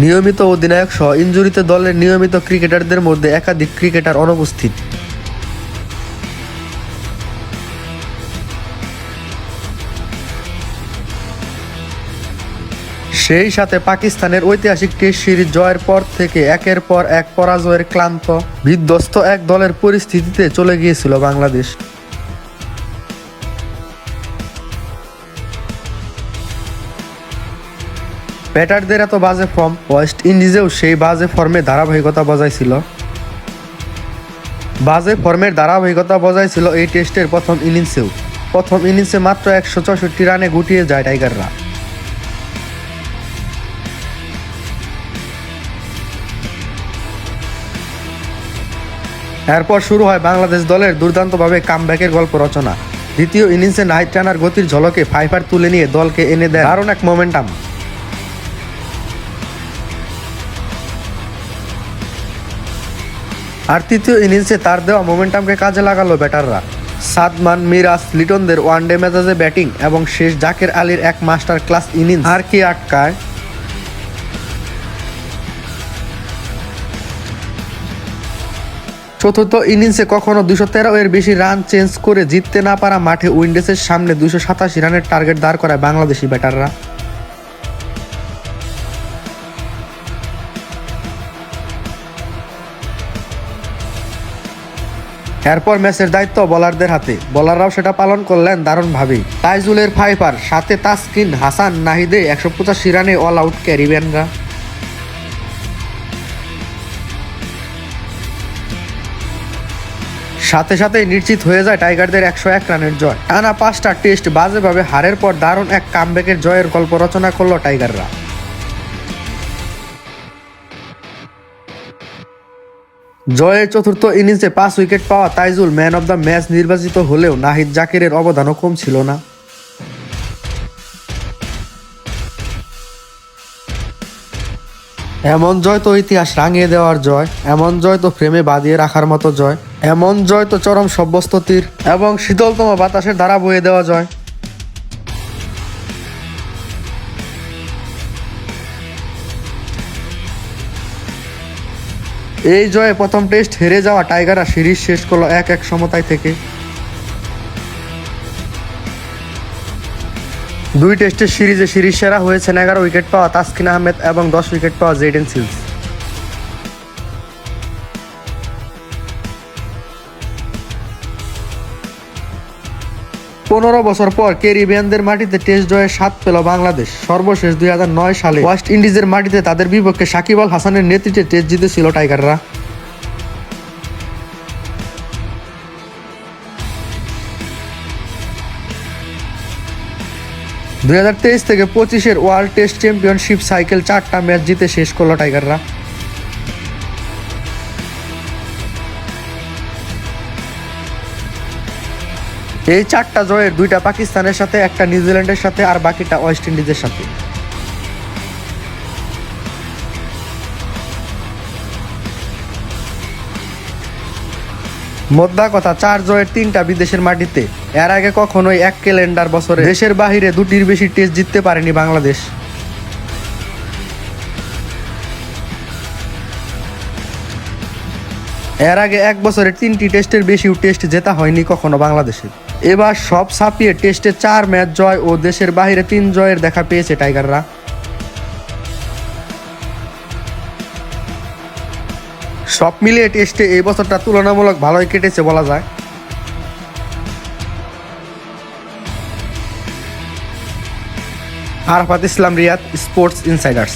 নিয়মিত অধিনায়ক সহ ইনজুরিতে দলের নিয়মিত ক্রিকেটারদের মধ্যে একাধিক ক্রিকেটার অনুপস্থিত। সেই সাথে পাকিস্তানের ঐতিহাসিক টেস্ট সিরিজ জয়ের পর থেকে একের পর এক পরাজয়ের ক্লান্ত, বিধ্বস্ত এক দলের পরিস্থিতিতে চলে গিয়েছিল বাংলাদেশ। ব্যাটারদের এত বাজে ফর্ম ওয়েস্ট ইন্ডিজেও সেই বাজে ফর্মে ধারাবাহিকতা বজায় ছিল বাজে ফর্মের ধারাবাহিকতা বজায় ছিল এই টেস্টের প্রথম ইনিংসেও প্রথম ইনিংসে মাত্র একশো চৌষট্টি রানে গুটিয়ে যায় টাইগাররা এরপর শুরু হয় বাংলাদেশ দলের দুর্দান্তভাবে কামব্যাকের গল্প রচনা। দ্বিতীয় ইনিংসে নাইট রানার গতির ঝলকে ফাইফার তুলে নিয়ে দলকে এনে দেয় দারুণ এক মোমেন্টাম আর তৃতীয় ইনিংসে তার দেওয়া মোমেন্টামকে কাজে লাগালো ব্যাটাররা। সাদমান, মিরাজ, লিটনদের ওয়ানডে মেজাজে ব্যাটিং এবং শেষ জাকের আলীর এক মাস্টার ক্লাস ইনিংস। আর কি আটকায় চতুর্থ ইনিংসে কখনো দুশো তেরো এর বেশি রান চেঞ্জ করে জিততে না পারা মাঠে উইন্ডিজের সামনে দুশো সাতাশি রানের টার্গেট দাঁড় করায় বাংলাদেশি ব্যাটাররা। এরপর ম্যাচের দায়িত্ব বলারদের হাতে। বলাররাও সেটা পালন করলেন দারুণভাবেই তাইজুলের ফাইফার, সাথে তাসকিন, হাসান, নাহিদে একশো পঁচাশি রানে অল আউট ক্যারিবিয়ানরা। সাথে সাথে নিশ্চিত হয়ে যায় টাইগারদের একশো এক রানের জয়। টানা পাঁচটা টেস্ট বাজেভাবে হারের পর দারুণ এক কামব্যাকের জয়ের গল্প রচনা করল টাইগাররা। জয়ের চতুর্থ ইনিংসে পাঁচ উইকেট পাওয়া Taijul man of the match নির্বাচিত হলেও নাহিদ জাকিরের অবদানও কম ছিল না। এমন জয় তো ইতিহাস রাঙিয়ে দেওয়ার জয়, এমন জয় তো ফ্রেমে বাঁধিয়ে রাখার মতো জয়, এমন জয় তো চরম সব্যস্ততির এবং শীতলতম বাতাসের দ্বারা বয়ে দেওয়া জয়। এই জয়ে প্রথম টেস্ট হেরে যাওয়া টাইগাররা সিরিজ শেষ করল এক এক সমতায় থেকে। দুই টেস্টের সিরিজে সিরিজ সেরা হয়েছেন এগারো উইকেট পাওয়া তাসকিন আহমেদ এবং দশ উইকেট পাওয়া জেডেন সিলস। পনেরো বছর পর ক্যারিবিয়ানদের মাটিতে টেস্ট জয়ের স্বাদ পেল বাংলাদেশ। সর্বশেষ দুই হাজার নয় সালে ওয়েস্ট ইন্ডিজের মাটিতে তাদের বিপক্ষে সাকিব আল হাসানের নেতৃত্বে টেস্ট জিতেছিল টাইগাররা। দুই হাজার তেইশ থেকে পঁচিশের ওয়ার্ল্ড টেস্ট চ্যাম্পিয়নশিপ সাইকেল চারটা ম্যাচ জিতে শেষ করল টাইগাররা। এই চারটা জয়ের দুইটা পাকিস্তানের সাথে, একটা নিউজিল্যান্ডের সাথে আর বাকিটা ওয়েস্ট ইন্ডিজের সাথে। মোদ্দা কথা, চার জয়ের তিনটা বিদেশের মাটিতে। এর আগে কখনোই এক ক্যালেন্ডার বছরে দেশের বাহিরে দুটির বেশি টেস্ট জিততে পারেনি বাংলাদেশ। এর আগে এক বছরে তিনটি টেস্টের বেশিও টেস্ট জেতা হয়নি কখনো বাংলাদেশে এবার সব ছাপিয়ে টেস্টে চার ম্যাচ জয় ও দেশের বাইরে তিন জয়ের দেখা পেয়েছে টাইগাররা। সব মিলিয়ে টেস্টে এই বছরটা তুলনামূলক ভালোই কেটেছে বলা যায়। Arafat Islam, Riyad sports insiders.